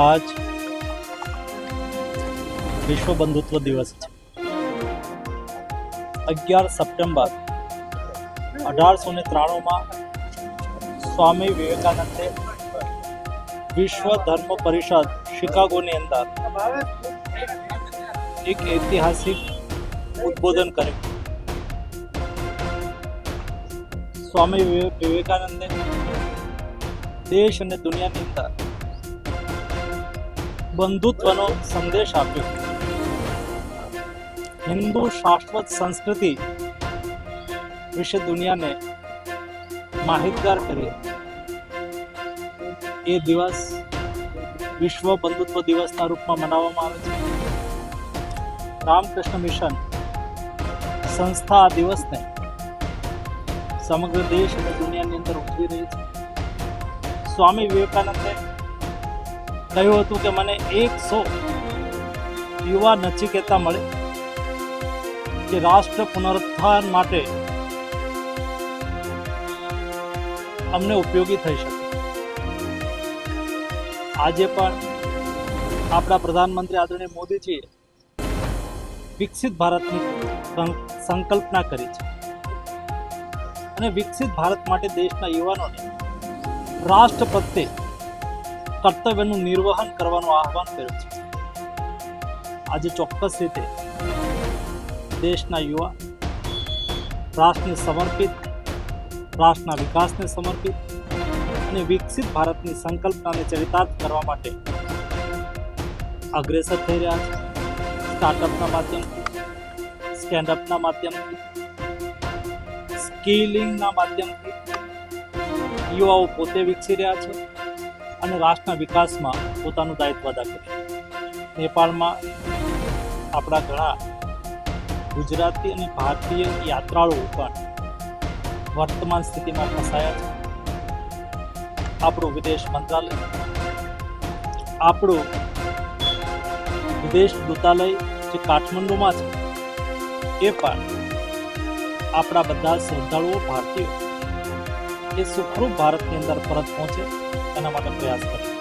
આજ વિશ્વ બંધુત્વ દિવસ છે. અગિયાર સપ્ટેમ્બર અઢારસો ને ત્રાણુંમાં સ્વામી વિવેકાનંદે વિશ્વ ધર્મ પરિષદ શિકાગોની અંદર એક ઐતિહાસિક ઉદ્બોધન કર્યું. સ્વામી વિવેકાનંદે દેશ અને દુનિયાની અંદર બંધુત્વનો સંદેશ આપ્યો. હિન્દુ શાશ્વત સંસ્કૃતિ વિશે દુનિયાને માહિતગાર કરી. એ દિવસ વિશ્વ બંધુત્વ દિવસના રૂપમાં મનાવવામાં આવે છે. રામકૃષ્ણ મિશન સંસ્થા આ દિવસને સમગ્ર દેશ અને દુનિયાની અંદર ઉજવી રહી છે. સ્વામી વિવેકાનંદે કહ્યું હતું કે મને એકસો યુવા નચિકેતા મળે કે રાષ્ટ્ર પુનરુત્થાન માટે અમને ઉપયોગી થઈ શકે. આજે પણ આપણા પ્રધાનમંત્રી આદરણીય મોદીજીએ વિકસિત ભારતની સંકલ્પના કરી છે. અને વિકસિત ભારત માટે દેશના યુવાનોને રાષ્ટ્ર પ્રત્યે કર્તવ્યનું નિર્વહન કરવાનું આહવાન કર્યું છે. આજે ચોક્કસ રીતે દેશના યુવા, રાષ્ટ્રને સમર્પિત, રાષ્ટ્રના વિકાસને સમર્પિત અને વિકસિત ભારતની સંકલ્પનાને ચરિતાર્થ કરવા માટે અગ્રેસર થઈ રહ્યા છે. સ્ટાર્ટઅપના માધ્યમથી, સ્ટેન્ડઅપના માધ્યમથી, સ્કિલિંગના માધ્યમથી યુવાઓ પોતે વિકસી રહ્યા છે. અને રાષ્ટ્રના વિકાસમાં પોતાનું દાયિત્વ અદા કરે નેપાળમાં આપણા ઘણા ગુજરાતી અને ભારતીય યાત્રાળુઓ પણ વર્તમાન સ્થિતિમાં ફસાયા છે. આપણું વિદેશ મંત્રાલય, આપણું વિદેશ દૂતાલય જે કાઠમંડુમાં છે, એ પણ આપણા બધા શ્રદ્ધાળુઓ, ભારતીયો, એ સુખરૂપ ભારતની અંદર પરત પહોંચે. એના માટે પ્રયાસ કરે